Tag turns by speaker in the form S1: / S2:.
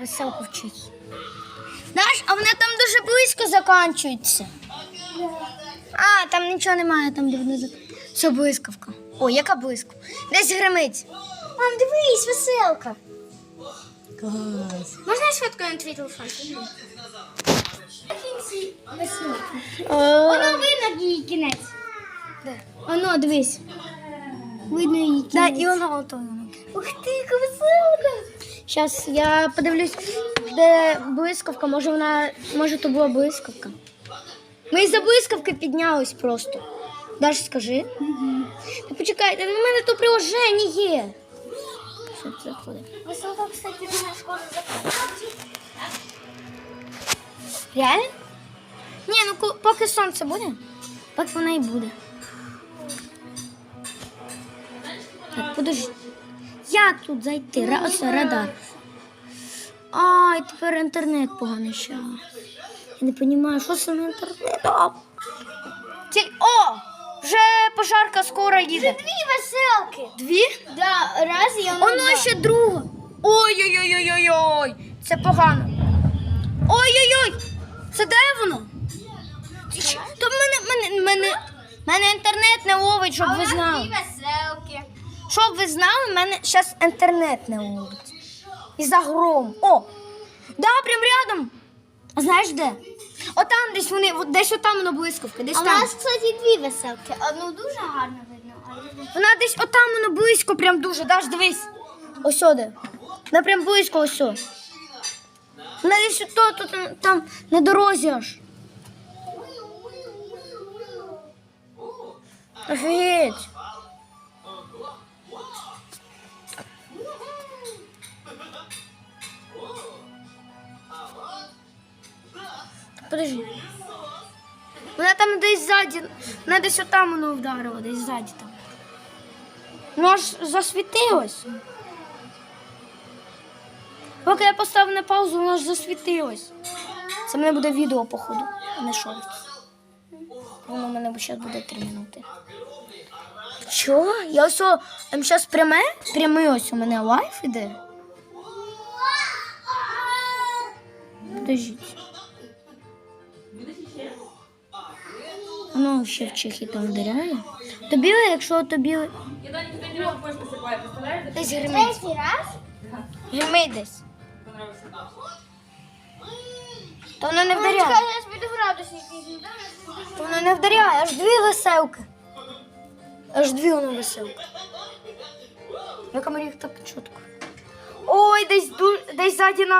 S1: Веселку вчить. Знаєш, а вона там дуже близько закінчується. А, там нічого немає, там де вони зак... Все блискавка. О, яка блискавка. Десь гримить. Мам, дивись, веселка.
S2: Клас.
S1: Можна я швидко на твій телефон? Воно видно її кінець. Воно, дивись. Видно її кінець. Да, і воно ото. Ух ти, яка веселка. Зараз я подивлюсь, де блискавка. Може вона. Може то була блискавка. Ми із-за блискавки піднялись просто. Даш, скажи. Угу. Та почекайте, в мене то приложення є. Це заходить?
S3: Веселка, кстати, на школу закінчить.
S1: Реально? Ні, ну поки сонце буде, поки вона і буде. Так, подожди. Як тут зайти? Ра- ось радар. Ай, тепер інтернет поганий ще. Я не розумію, що з цим інтернетом. Тіль... О! Вже пожарка скоро їде.
S3: Дві веселки.
S1: Дві?
S3: Да, раз і воно
S1: Воно ще друга. Ой-ой-ой-ой-ой. Це погано. Ой-ой-ой. Це де воно? То в мене, мене, мене, мене інтернет не ловить, щоб
S3: А
S1: ви знали.
S3: дві веселки.
S1: Щоб ви знали, в мене зараз інтернет не ловить. І за гром. О! Да, прям рядом. А знаєш де? Отам десь вони, от десь отам воно блискавка, десь
S3: А у
S1: там.
S3: нас, кстати, дві веселки. Одну дуже гарно видно, а.
S1: Вона десь отам воно близько, прям дуже. Даш, дивись. Ось сюди. Вона прям близько ось. сюди. Вона десь то, то, там, там на дорозі аж. Офігеть. Подожди. Вона там десь ззаді, вона десь отам воно вдарила, десь ззаді там. Воно ж засвітилось. Поки я поставив на паузу, воно ж засвітилось. Це мене буде відео, походу, а не шорт. Воно в мене зараз буде 3 минути. Що? Я ось зараз пряме? Прямий ось у мене лайф іде. Подождіть. Воно ще в Чехії там вдаряє. То біле, якщо то біле.
S4: Я далі тобі не можеш посипаю, представляєш?
S1: Десь гримить.
S3: Третій раз?
S1: Гримить десь. То воно не
S3: Ну,
S1: вдаряє.
S3: чекай, зараз піду градусник візьму.
S1: То воно не вдаряє, аж дві веселки. Аж дві воно веселки. На камері так чітко. Ой, десь ду... десь ззаді нас.